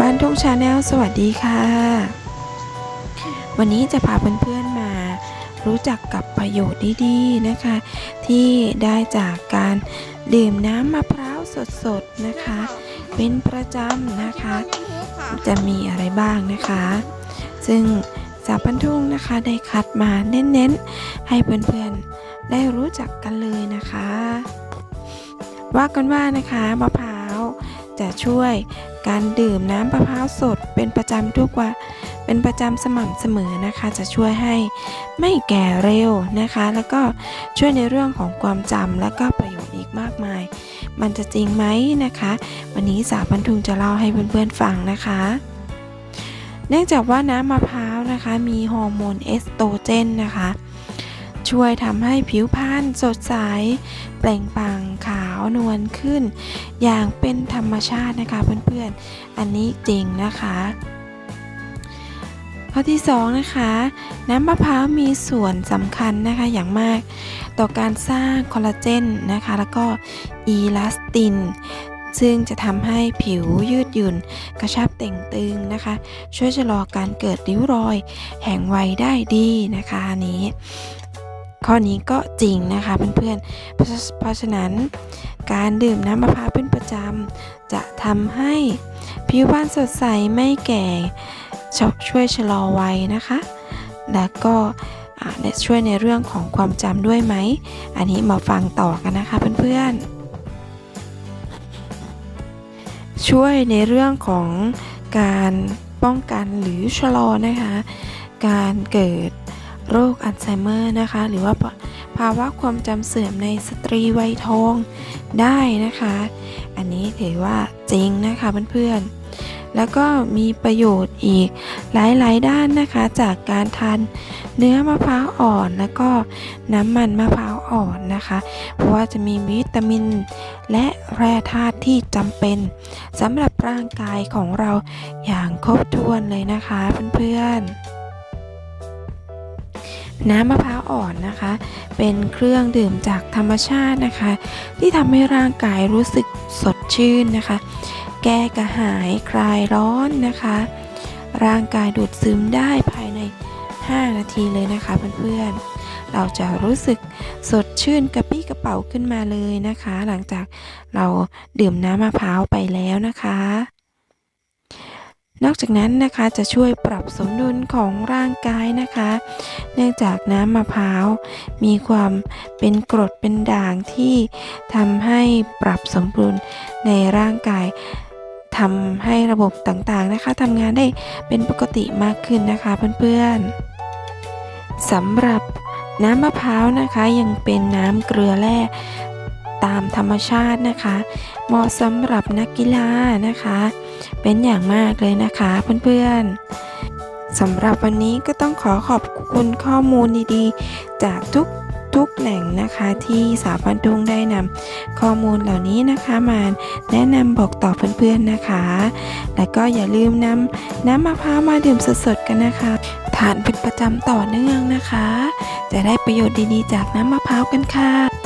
บ้านทุ่งชาแนลสวัสดีค่ะ วันนี้จะพาเพื่อนๆมารู้จักกับประโยชน์ดีๆนะคะ ที่ได้จากการดื่มน้ำมะพร้าวสดๆนะคะ เป็นประจำนะคะ จะมีอะไรบ้างนะคะ ซึ่งสาปันทุ่งนะคะได้คัดมาเน้นๆ ให้เพื่อนๆได้รู้จักกันเลยนะคะ ว่ากันว่านะคะมะพร้าว จะช่วยการดื่มน้ำมะพร้าวสดเป็นประจำทุกวันเป็นประจำสม่ำเสมอนะคะ จะช่วยให้ไม่แก่เร็วนะคะ แล้วก็ช่วยในเรื่องของความจำและก็ประโยชน์อีกมากมาย มันจะจริงไหมนะคะ วันนี้สาวบรรทุงจะเล่าให้เพื่อนๆฟังนะคะเนื่องจากว่าน้ำมะพร้าวนะคะ มีฮอร์โมนเอสโตรเจนนะคะ ช่วยทำให้ผิวพรรณสดใส เปล่งปลั่ง วนวลขึ้น อย่างเป็นธรรมชาตินะคะเพื่อนๆ อันนี้จริงนะคะข้อที่2นะคะน้ำมะพร้าวมีส่วนสำคัญนะคะอย่างมาก ต่อการสร้างคอลลาเจนนะคะแล้วก็อีลาสติน ซึ่งจะทำให้ผิวยืดหยุ่น กระชับเต่งตึงนะคะ ช่วยชะลอการเกิดริ้วรอย แห่งวัยได้ดีนะคะอันนี้ ข้อนี้ก็จริงนะคะเพื่อนๆเพราะฉะนั้น การดื่มน้ำมะพร้าวเป็นประจำ จะทำให้ผิวพรรณสดใสไม่แก่ช่วยชะลอวัยนะคะ แล้วก็อ่าและช่วยในเรื่องของความจำด้วยไหม อันนี้มาฟังต่อกันนะคะเพื่อนๆ ช่วยในเรื่องของการป้องกันหรือชะลอนะคะ การเกิด โรคอัลไซเมอร์นะคะ หรือว่าภาวะความจำเสื่อมในสตรีวัยทองได้นะคะ อันนี้ถือว่าจริงนะคะเพื่อนๆ แล้วก็มีประโยชน์อีกหลายๆ ด้านนะคะจากการทานเนื้อมะพร้าวอ่อนแล้วก็น้ำมันมะพร้าวอ่อนนะคะ เพราะว่าจะมีวิตามิน และแร่ธาตุที่จำเป็นสำหรับร่างกายของเราอย่างครบถ้วนเลยนะคะเพื่อนๆ น้ำมะพร้าวอ่อนนะคะ เป็นเครื่องดื่มจากธรรมชาตินะคะ ที่ทำให้ร่างกายรู้สึกสดชื่นนะคะ แก้กระหายคลายร้อนนะคะ ร่างกายดูดซึมได้ภายใน 5 นาทีเลยนะคะเพื่อนๆ เราจะรู้สึกสดชื่นกระปี้กระเป๋าขึ้นมาเลยนะคะ หลังจากเราดื่มน้ำมะพร้าวไปแล้วนะคะ นอกจากนั้นนะคะจะช่วยปรับสมดุลของร่างกายนะคะ เนื่องจากน้ำมะพร้าวมีความเป็นกรดเป็นด่างที่ทำให้ปรับสมดุลในร่างกายทำให้ระบบต่างๆนะคะทำงานได้เป็นปกติมากขึ้นนะคะเพื่อนๆสำหรับน้ำมะพร้าวนะคะยังเป็นน้ำเกลือแร่ ตามธรรมชาตินะคะ เหมาะสำหรับนักกีฬานะคะ เป็นอย่างมากเลยนะคะเพื่อนๆสำหรับวันนี้ก็ต้องขอขอบคุณข้อมูลดีๆ จากทุกทุกแหล่งนะคะที่สาวพันทุงได้นำข้อมูลเหล่านี้นะคะมาแนะนำบอกต่อเพื่อนๆนะคะ และก็อย่าลืมนำน้ำมะพร้าวมาดื่มสดๆกันนะคะทานเป็นประจำต่อเนื่องนะคะ จะได้ประโยชน์ดีๆ จากน้ำมะพร้าวกันค่ะ